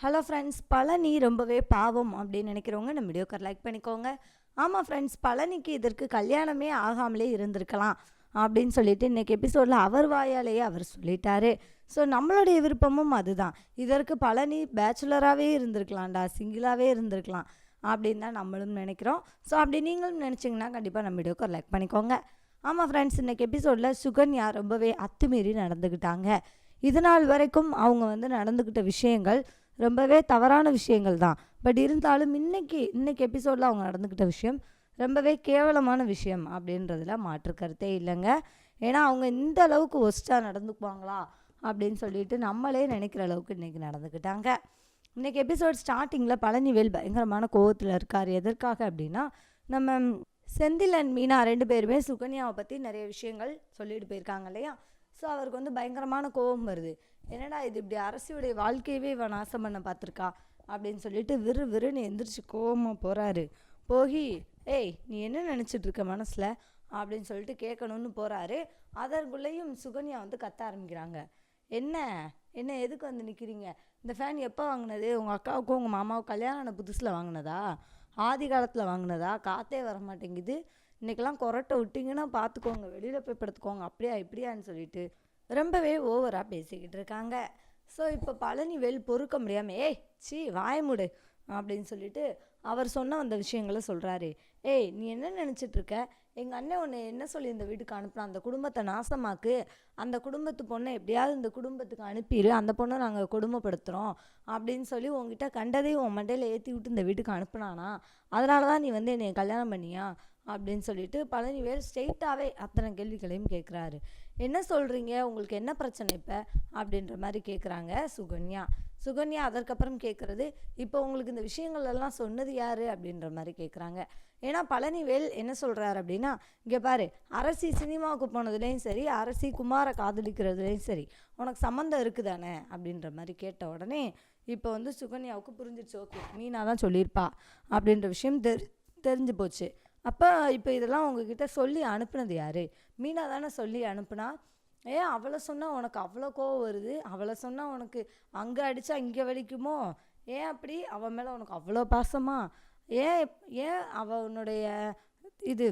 Hello friends Palani ரொம்பவே பாவம் அப்படின்னு நினைக்கிறவங்க நம்ம வீடியோக்கு லைக் பண்ணிக்கோங்க. ஆமாம் ஃப்ரெண்ட்ஸ் பழனிக்கு இதற்கு கல்யாணமே ஆகாமலே இருந்திருக்கலாம் அப்படின்னு சொல்லிட்டு இன்றைக்கி எபிசோடில் அவர் வாயாலேயே அவர் சொல்லிட்டாரு. ஸோ நம்மளுடைய விருப்பமும் அதுதான். இதற்கு பழனி பேச்சுலராகவே இருந்திருக்கலாம்டா சிங்கிளாகவே இருந்திருக்கலாம் அப்படின்னு தான் நம்மளும் நினைக்கிறோம். ஸோ அப்படி நீங்களும் நினச்சிங்கன்னா கண்டிப்பாக நம்ம வீடியோக்கு லைக் பண்ணிக்கோங்க. ஆமாம் ஃப்ரெண்ட்ஸ் இன்னைக்கு எபிசோடில் சுகன்யா ரொம்பவே அத்துமீறி நடந்துக்கிட்டாங்க இது நாள் வரைக்கும் அவங்க வந்து நடந்துக்கிட்ட விஷயங்கள் ரொம்பவே தவறான விஷயங்கள் தான். பட் இருந்தாலும் இன்னைக்கு இன்னைக்கு எபிசோடில் அவங்க நடந்துக்கிட்ட விஷயம் ரொம்பவே கேவலமான விஷயம் அப்படின்றதுல மாற்று கருத்தே இல்லைங்க. ஏன்னா அவங்க இந்த அளவுக்கு ஒஸ்ட்டாக நடந்துக்குவாங்களா அப்படின்னு சொல்லிட்டு நம்மளே நினைக்கிற அளவுக்கு இன்றைக்கி நடந்துக்கிட்டாங்க. இன்றைக்கி எபிசோட் ஸ்டார்டிங்கில் பழனிவேல் பயங்கரமான கோவத்தில் இருக்கார். எதற்காக அப்படின்னா நம்ம செந்தில் அண்ட் மீனா ரெண்டு பேருமே சுகன்யாவை பற்றி நிறைய விஷயங்கள் சொல்லிட்டு போயிருக்காங்க இல்லையா? ஸோ அவருக்கு வந்து பயங்கரமான கோபம் வருது. என்னடா இது? இப்படி அரசியுடைய வாழ்க்கையவே இவன் நாசம் பண்ண பார்த்துருக்கா? அப்படின்னு சொல்லிட்டு விறு விறுன்னு எந்திரிச்சு கோபமாக போகிறாரு போகி ஏய் நீ என்ன நினச்சிட்டு இருக்க மனசில்? அப்படின்னு சொல்லிட்டு கேட்கணும்னு போகிறாரு அதற்குள்ளேயும் சுகன்யா வந்து கத்த ஆரம்பிக்கிறாங்க. என்ன? என்ன எதுக்கு வந்து நிற்கிறீங்க இந்த ஃபேன் எப்போ வாங்கினது? உங்கள் அக்காவுக்கும் உங்கள் மாமாவுக்கும் கல்யாணம் ஆன புதுசில் வாங்கினதா? ஆதி காலத்தில் வாங்கினதா? காற்றே வர மாட்டேங்குது இன்றைக்கெல்லாம் கொரட்டை விட்டிங்கன்னா பார்த்துக்கோங்க வெளியில் போய் படுத்துக்கோங்க அப்படியா இப்படியான்னு சொல்லிட்டு ரொம்பவே ஓவராக பேசிக்கிட்டு இருக்காங்க. ஸோ இப்போ பழனிவேல் பொறுக்க முடியாமல் ஏய் சி வாயமுடு அப்படின்னு சொல்லிட்டு அவர் சொன்ன அந்த விஷயங்களை சொல்கிறாரு ஏய் நீ என்ன நினச்சிட்டு இருக்க? எங்கள் அண்ணன் உன்னை என்ன சொல்லி இந்த வீட்டுக்கு அனுப்புனா அந்த குடும்பத்தை நாசமாக்கு. அந்த குடும்பத்து பொண்ணை எப்படியாவது இந்த குடும்பத்துக்கு அனுப்பிடு அந்த பொண்ணை நாங்கள் கொடுமைப்படுத்துகிறோம் அப்படின்னு சொல்லி உங்ககிட்ட கண்டதையும் உன் மண்டையில் ஏற்றி விட்டு இந்த வீட்டுக்கு அனுப்புனானா? அதனால தான் நீ வந்து என்னை கல்யாணம் பண்ணியா? அப்படின்னு சொல்லிட்டு பழனிவேல் ஸ்ட்ரெயிட்டாகவே அத்தனை கேள்விகளையும் கேட்குறாரு என்ன சொல்கிறீங்க உங்களுக்கு என்ன பிரச்சனை இப்போ? அப்படின்ற மாதிரி கேட்குறாங்க சுகன்யா. சுகன்யா அதற்கப்புறம் கேட்குறது இப்போ உங்களுக்கு இந்த விஷயங்கள் எல்லாம் சொன்னது யார்? அப்படின்ற மாதிரி கேட்குறாங்க ஏன்னா பழனிவேல் என்ன சொல்கிறாரு அப்படின்னா இங்கே பாரு அரசி சினிமாவுக்கு போனதுலேயும் சரி அரசி குமாரை காதலிக்கிறதுலேயும் சரி உனக்கு சம்மந்தம் இருக்குதானே? அப்படின்ற மாதிரி கேட்ட உடனே இப்போ வந்து சுகன்யாவுக்கு புரிஞ்சிருச்சு ஓகே மீனா தான் சொல்லியிருப்பா அப்படின்ற விஷயம் தெரி தெரிஞ்சு போச்சு. அப்போ இப்போ இதெல்லாம் உங்ககிட்ட சொல்லி அனுப்புனது யார்? மீனா தானே சொல்லி அனுப்புனா? ஏன் அவளை சொன்னால் உனக்கு அவ்வளோ கோவம் வருது. அவளை சொன்னால் உனக்கு அங்கே அடித்தா இங்கே வலிக்குமோ? ஏன் அப்படி? அவன் மேலே உனக்கு அவ்வளோ பாசமா? ஏன் ஏன் அவனுடைய இது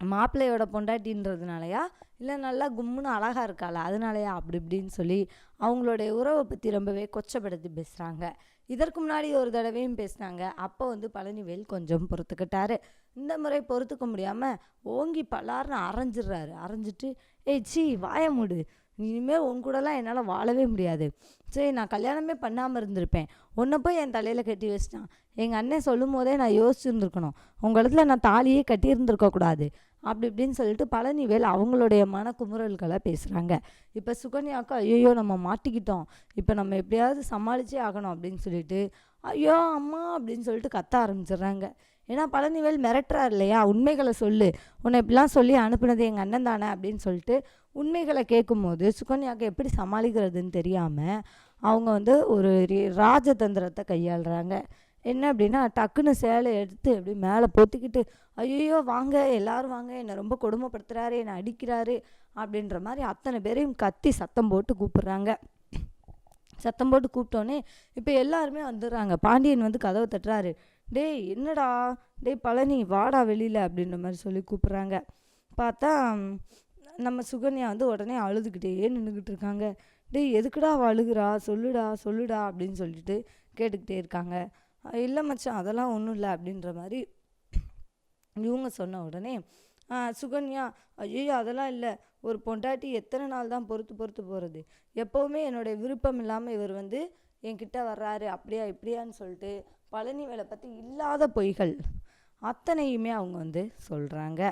மாப்பிள்ளையோட பொண்டாட்டின்றதுனாலயா? இல்லை நல்லா கும்முன்னு அழகாக இருக்காளா? அதனாலயா? அப்படி இப்படின்னு சொல்லி அவங்களுடைய உறவை பற்றி ரொம்பவே கொச்சப்படுத்தி பேசுகிறாங்க இதற்கு முன்னாடி ஒரு தடவையும் பேசினாங்க. அப்போ வந்து பழனிவேல் கொஞ்சம் பொறுத்துக்கிட்டாரு. இந்த முறை பொறுத்துக்க முடியாமல் ஓங்கி பலார்னு அரைஞ்சிடுறாரு. அரைஞ்சிட்டு ஏய் சீ வாய மூடு. இனிமேல் உன் கூடலாம் என்னால் வாழவே முடியாது. சரி நான் கல்யாணமே பண்ணாமல் இருந்திருப்பேன். உன்னை போய் என் தலையில் கட்டி வச்சிட்டான். எங்கள் அண்ணன் சொல்லும் போதே நான் யோசிச்சுருந்துருக்கணும். உங்கள் இடத்துல நான் தாலியே கட்டியிருந்துருக்கக்கூடாது அப்படி இப்படின்னு சொல்லிட்டு பழனிவேல் அவங்களுடைய மனக்குமுறல்களை பேசுகிறாங்க இப்போ சுகன்யாவுக்கு ஐயோ நம்ம மாட்டிக்கிட்டோம். இப்போ நம்ம எப்படியாவது சமாளிச்சே ஆகணும் அப்படின்னு சொல்லிட்டு ஐயோ அம்மா அப்படின்னு சொல்லிட்டு கத்த ஆரம்பிச்சிடுறாங்க. ஏன்னா பழனிவேல் மிரட்டுறார் இல்லையா? உண்மைகளை சொல்லு. உன்னை இப்படிலாம் சொல்லி அனுப்புனது எங்கள் அண்ணன் தானே அப்படின்னு சொல்லிட்டு உண்மைகளை கேட்கும்போது சுகன்யாவுக்கு எப்படி சமாளிக்கிறதுன்னு தெரியாமல் அவங்க வந்து ஒரு ராஜதந்திரத்தை கையாளுறாங்க. என்ன அப்படின்னா டக்குன்னு சேலை எடுத்து அப்படி மேலே போத்திக்கிட்டு ஐயோ வாங்க எல்லாரும் வாங்க என்னை ரொம்ப கொடுமைப்படுத்துகிறாரு என்னை அடிக்கிறாரு அப்படின்ற மாதிரி அத்தனை பேரையும் கத்தி சத்தம் போட்டு கூப்பிட்றாங்க. சத்தம் போட்டு கூப்பிட்டோன்னே இப்போ எல்லாருமே வந்துடுறாங்க. பாண்டியன் வந்து கதவை தட்டுறாரு. டேய் என்னடா? டேய் பழனி வாடா வெளியில் அப்படின்ற மாதிரி சொல்லி கூப்பிட்றாங்க. பார்த்தா நம்ம சுகன்யா வந்து உடனே அழுதுகிட்டே நின்றுக்கிட்டு இருக்காங்க. டேய் எதுக்குடா அழுகுறா? சொல்லுடா சொல்லுடா அப்படின்னு சொல்லிட்டு கேட்டுக்கிட்டே இருக்காங்க. இல்லை மச்சான் அதெல்லாம் ஒன்றும் இல்லை அப்படின்ற மாதிரி இவங்க சொன்ன உடனே சுகன்யா ஐயோ அதெல்லாம் இல்லை. ஒரு பொண்டாட்டி எத்தனை நாள் தான் பொறுத்து பொறுத்து போகிறது எப்போவுமே என்னுடைய விருப்பம் இல்லாமல் இவர் வந்து என்கிட்ட வர்றாரு. அப்படியா இப்படியான்னு சொல்லிட்டு பழனி வேலை பற்றி இல்லாத பொய்கள் அத்தனையுமே அவங்க வந்து சொல்கிறாங்க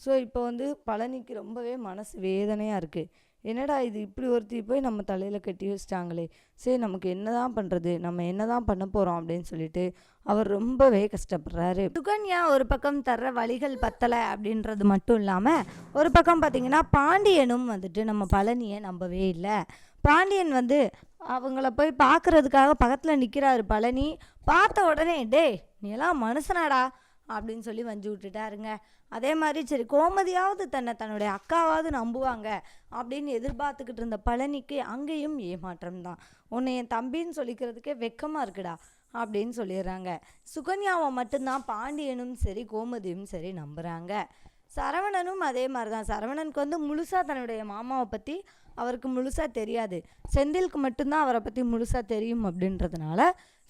ஸோ இப்போ வந்து பழனிக்கு ரொம்பவே மனசு வேதனையாக இருக்குது என்னடா இது? இப்படி ஒருத்தி போய் நம்ம தலையில் கட்டி வச்சிட்டாங்களே. சரி நமக்கு என்ன தான் பண்ணுறது நம்ம என்ன தான் பண்ண போகிறோம் அப்படின்னு சொல்லிட்டு அவர் ரொம்பவே கஷ்டப்படுறாரு. சுகன்யா ஒரு பக்கம் தர்ற வழிகள் பத்தலை அப்படின்றது மட்டும் இல்லாமல் ஒரு பக்கம் பார்த்தீங்கன்னா பாண்டியனும் வந்துட்டு நம்ம பழனியை நம்பவே இல்லை. பாண்டியன் வந்து அவங்கள போய் பார்க்குறதுக்காக பக்கத்தில் நிற்கிறாரு பழனி. பார்த்த உடனே டேய் நீ எல்லாம் மனுஷனாடா. அப்படின்னு சொல்லி வஞ்சு விட்டுட்டாருங்க. அதே மாதிரி சரி கோமதியாவது தன்னை தன்னுடைய அக்காவாவது நம்புவாங்க அப்படின்னு எதிர்பார்த்துக்கிட்டு இருந்த பழனிக்கு அங்கேயும் ஏமாற்றம் தான் உன்னை என் தம்பின்னு சொல்லிக்கிறதுக்கே வெக்கமாக இருக்குடா அப்படின்னு சொல்லிடுறாங்க. சுகன்யாவை மட்டும்தான் பாண்டியனும் சரி கோமதியும் சரி நம்புகிறாங்க சரவணனும் அதே மாதிரி தான் சரவணனுக்கு வந்து முழுசாக தன்னுடைய மாமாவை பற்றி அவருக்கு முழுசாக தெரியாது. செந்திலுக்கு மட்டும்தான் அவரை பற்றி முழுசாக தெரியும் அப்படின்றதுனால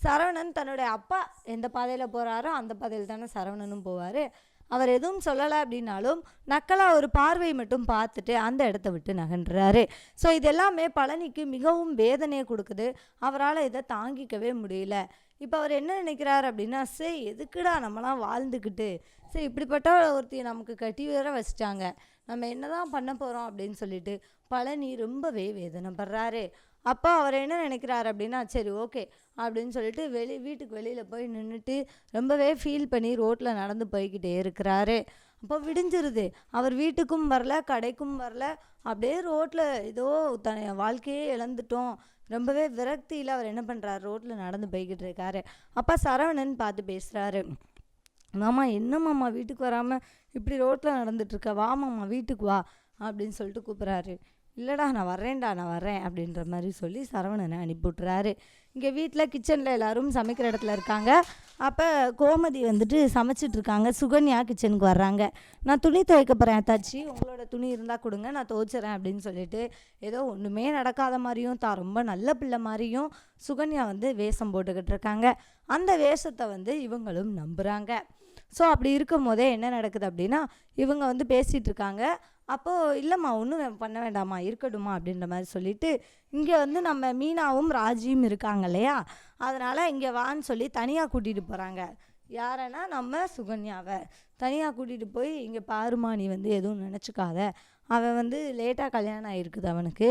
சரவணன் தன்னுடைய அப்பா எந்த பாதையில் போகிறாரோ அந்த பாதையில் தானே சரவணனும் போவார். அவர் எதுவும் சொல்லலை அப்படின்னாலும் நக்கலாக ஒரு பார்வை மட்டும் பார்த்துட்டு அந்த இடத்த விட்டு நகன்றாரு. ஸோ இதெல்லாமே பழனிக்கு மிகவும் வேதனையை கொடுக்குது. அவரால் இதை தாங்கிக்கவே முடியல. இப்போ அவர் என்ன நினைக்கிறார் அப்படின்னா சரி எதுக்குடா நம்மளாம் வாழ்ந்துக்கிட்டு? சரி இப்படிப்பட்ட ஒருத்தையை நமக்கு கட்டி வேற வச்சிட்டாங்க. நம்ம என்ன தான் பண்ண போகிறோம் அப்படின்னு சொல்லிட்டு பழனி ரொம்பவே வேதனைப்படுறாரு. அப்போ அவர் என்ன நினைக்கிறாரு அப்படின்னா சரி ஓகே அப்படின்னு சொல்லிட்டு வெளி வீட்டுக்கு வெளியில் போய் நின்றுட்டு ரொம்பவே ஃபீல் பண்ணி ரோட்டில் நடந்து போய்கிட்டே இருக்கிறாரு. அப்போ விடிஞ்சிருது. அவர் வீட்டுக்கும் வரல கடைக்கும் வரல. அப்படியே ரோட்டில் ஏதோ தன் வாழ்க்கையே இழந்துட்டோம். ரொம்பவே விரக்தியில் அவர் என்ன பண்ணுறாரு ரோட்டில் நடந்து போய்கிட்டு இருக்காரு. அப்போ சரவணன் பார்த்து பேசுகிறாரு மாமா என்ன மாமா வீட்டுக்கு வராமல் இப்படி ரோட்டில் நடந்துட்டுருக்க வா மாமா வீட்டுக்கு வா அப்படின்னு சொல்லிட்டு கூப்பிட்றாரு. இல்லைடா நான் வரேன்டா நான் வரேன் அப்படின்ற மாதிரி சொல்லி சரவணனை அனுப்பிவிட்றாரு இங்கே வீட்டில் கிச்சனில் எல்லாரும் சமைக்கிற இடத்துல இருக்காங்க. அப்போ கோமதி வந்துட்டு சமைச்சிட்ருக்காங்க சுகன்யா கிச்சனுக்கு வர்றாங்க. நான் துணி துவைக்க போகிறேன் தாச்சி உங்களோட துணி இருந்தால் கொடுங்க நான் துவைச்சிறேன் அப்படின்னு சொல்லிட்டு ஏதோ ஒன்றுமே நடக்காத மாதிரியும் தான் ரொம்ப நல்ல பிள்ளை மாதிரியும் சுகன்யா வந்து வேஷம் போட்டுக்கிட்டு இருக்காங்க. அந்த வேஷத்தை வந்து இவங்களும் நம்புகிறாங்க ஸோ அப்படி இருக்கும் போதே என்ன நடக்குது அப்படின்னா இவங்க வந்து பேசிகிட்டு இருக்காங்க. அப்போது இல்லைம்மா ஒன்றும் பண்ண வேண்டாம்மா இருக்கட்டுமா அப்படின்ற மாதிரி சொல்லிட்டு இங்கே வந்து நம்ம மீனாவும் ராஜியும் இருக்காங்க இல்லையா? அதனால் இங்கே வான்னு சொல்லி தனியாக கூட்டிகிட்டு போகிறாங்க யாரன்னா நம்ம சுகன்யாவை. தனியாக கூட்டிகிட்டு போய் இங்கே பாருமா நீ வந்து எதுவும் நினச்சிக்காத. அவன் வந்து லேட்டாக கல்யாணம் ஆகிருக்குது அவனுக்கு.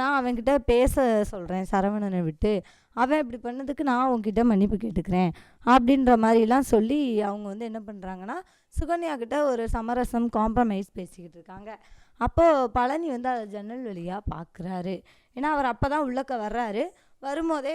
நான் அவன்கிட்ட பேச சொல்கிறேன் சரவணனை விட்டு. அவன் இப்படி பண்ணதுக்கு நான் உங்ககிட்ட மன்னிப்பு கேட்டுக்கிறேன் அப்படின்ற மாதிரிலாம் சொல்லி அவங்க வந்து என்ன பண்ணுறாங்கன்னா சுகன்யா கிட்ட ஒரு சமரசம் காம்ப்ரமைஸ் பேசிக்கிட்டு இருக்காங்க அப்போது பழனி வந்து அதை ஜன்னல் வழியாக பார்க்குறாரு ஏன்னா அவர் அப்போ தான் உள்ளக்க வர்றாரு. வரும்போதே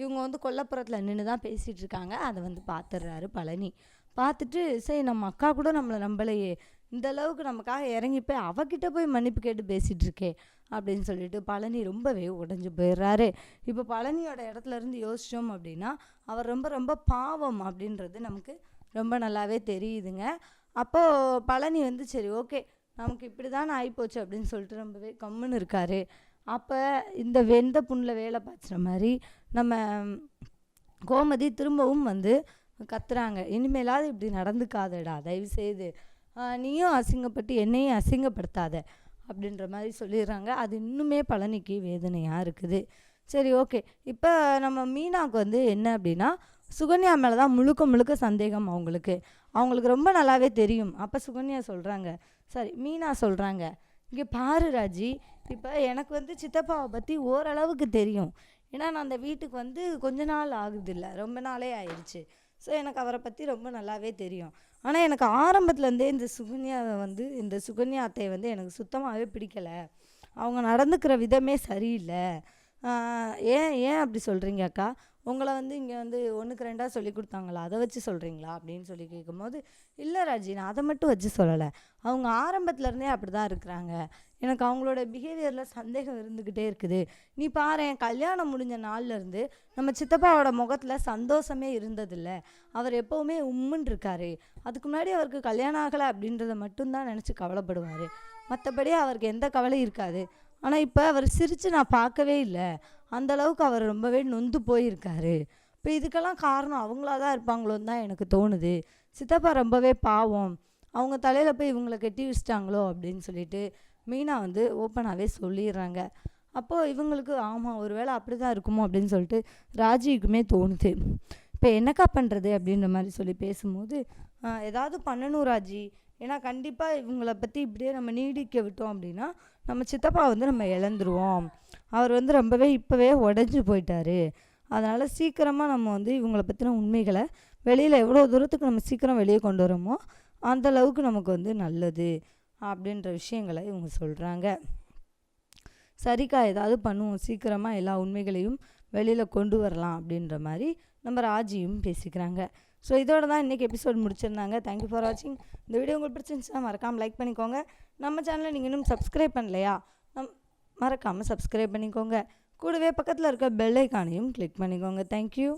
இவங்க வந்து கொல்லப்புறத்தில் நின்று தான் பேசிகிட்டு இருக்காங்க அதை வந்து பார்த்துடுறாரு பழனி. பார்த்துட்டு சரி நம்ம அக்கா கூட நம்மளை நம்பலையே. இந்த அளவுக்கு நமக்காக இறங்கி போய் அவகிட்ட போய் மன்னிப்பு கேட்டு பேசிகிட்டு இருக்கே அப்படின்னு சொல்லிட்டு பழனி ரொம்பவே உடஞ்சி போயிடுறாரு. இப்போ பழனியோட இடத்துல இருந்து யோசித்தோம் அப்படின்னா அவர் ரொம்ப ரொம்ப பாவம் அப்படின்றது நமக்கு ரொம்ப நல்லாவே தெரியுதுங்க. அப்போது பழனி வந்து சரி ஓகே நமக்கு இப்படி தான் ஆகிப்போச்சு அப்படின்னு சொல்லிட்டு ரொம்பவே கம்முன்னு இருக்காரு. அப்போ இந்த வெந்த புண்ணில் வேலை பார்த்துற மாதிரி நம்ம கோமதி திரும்பவும் வந்து கத்துறாங்க. இனிமேலாவது இப்படி நடந்துக்காதடா தயவு செய்து நீயும் அசிங்கப்பட்டு என்னையும் அசிங்கப்படுத்தாத அப்படின்ற மாதிரி சொல்லிடுறாங்க. அது இன்னுமே பழனிக்கு வேதனையாக இருக்குது. சரி ஓகே. இப்போ நம்ம மீனாவுக்கு வந்து என்ன அப்படின்னா சுகன்யா மேலே தான் முழுக்க முழுக்க சந்தேகம் அவங்களுக்கு. அவங்களுக்கு ரொம்ப நல்லாவே தெரியும். அப்போ சுகன்யா சொல்கிறாங்க சரி மீனா சொல்கிறாங்க இங்கே பாரு ராஜி இப்போ எனக்கு வந்து சித்தப்பாவை பற்றி ஓரளவுக்கு தெரியும். ஏன்னா நான் அந்த வீட்டுக்கு வந்து கொஞ்ச நாள் ஆகுதில்ல ரொம்ப நாளே ஆயிடுச்சு ஸோ எனக்கு அவரை பற்றி ரொம்ப நல்லாவே தெரியும். ஆனால் எனக்கு ஆரம்பத்துலேருந்தே இந்த சுகன்யாவை வந்து இந்த சுகன்யா அத்தையை வந்து எனக்கு சுத்தமாகவே பிடிக்கலை. அவங்க நடந்துக்கிற விதமே சரியில்லை. ஏன் ஏன் அப்படி சொல்கிறீங்க அக்கா? உங்களை வந்து இங்கே வந்து ஒன்றுக்கு ரெண்டாக சொல்லி கொடுத்தாங்களா? அதை வச்சு சொல்கிறீங்களா அப்படின்னு சொல்லி கேட்கும்போது இல்லை ராஜி நான் அதை மட்டும் வச்சு சொல்லலை. அவங்க ஆரம்பத்துலேருந்தே அப்படி தான் இருக்கிறாங்க. எனக்கு அவங்களோட பிஹேவியரில் சந்தேகம் இருந்துக்கிட்டே இருக்குது. நீ பாரு கல்யாணம் முடிஞ்ச நாள்லேருந்து நம்ம சித்தப்பாவோட முகத்தில் சந்தோஷமே இருந்ததில்ல. அவர் எப்போவுமே உம்முன்னு இருக்காரு. அதுக்கு முன்னாடி அவருக்கு கல்யாணம் ஆகலை அப்படின்றத மட்டும்தான் நினச்சி கவலைப்படுவார். மற்றபடி அவருக்கு எந்த கவலையும் இருக்காது. ஆனால் இப்போ அவர் சிரித்து நான் பார்க்கவே இல்லை. அந்த அளவுக்கு அவர் ரொம்பவே நொந்து போயிருக்காரு. இப்போ இதுக்கெல்லாம் காரணம் அவங்களா தான் இருப்பாங்களோன்னு தான் எனக்கு தோணுது. சித்தப்பா ரொம்பவே பாவம். அவங்க தலையில் போய் இவங்களை கட்டி வச்சிட்டாங்களோ அப்படின்னு சொல்லிட்டு மீனா வந்து ஓப்பனாகவே சொல்லிடுறாங்க. அப்போது இவங்களுக்கு ஆமாம் ஒரு வேளை அப்படி தான் இருக்குமோ அப்படின்னு சொல்லிட்டு ராஜிக்குமே தோணுது. இப்போ என்னக்கா பண்ணுறது அப்படின்ற மாதிரி சொல்லி பேசும்போது ஏதாவது பண்ணணும் ராஜி. ஏன்னா கண்டிப்பாக இவங்கள பற்றி இப்படியே நம்ம நீடிக்க விட்டோம் அப்படின்னா நம்ம சித்தப்பா வந்து நம்ம இழந்துருவோம். அவர் வந்து ரொம்பவே இப்போவே உடஞ்சி போயிட்டார். அதனால் சீக்கிரமாக நம்ம வந்து இவங்களை பற்றின உண்மைகளை வெளியில் எவ்வளோ தூரத்துக்கு நம்ம சீக்கிரம் வெளியே கொண்டு வரோமோ அந்தளவுக்கு நமக்கு வந்து நல்லது அப்படின்ற விஷயங்களை இவங்க சொல்கிறாங்க சரிக்கா ஏதாவது பண்ணுவோம். சீக்கிரமாக எல்லா உண்மைகளையும் வெளியில் கொண்டு வரலாம் அப்படின்ற மாதிரி நம்ம ராஜியும் பேசிக்கிறாங்க. ஸோ இதோட தான் இன்றைக்கி எபிசோட் முடிச்சிருந்தாங்க. தேங்க்யூ ஃபார் வாட்சிங் இந்த வீடியோ உங்களுக்கு பிடிச்சிருந்துச்சுன்னா மறக்காமல் லைக் பண்ணிக்கோங்க. நம்ம சேனலை நீங்கள் இன்னும் சப்ஸ்கிரைப் பண்ணலையா? மறக்காமல் சப்ஸ்கிரைப் பண்ணிக்கோங்க. கூடவே பக்கத்தில் இருக்க பெல் ஐக்கானையும் கிளிக் பண்ணிக்கோங்க. தேங்க்யூ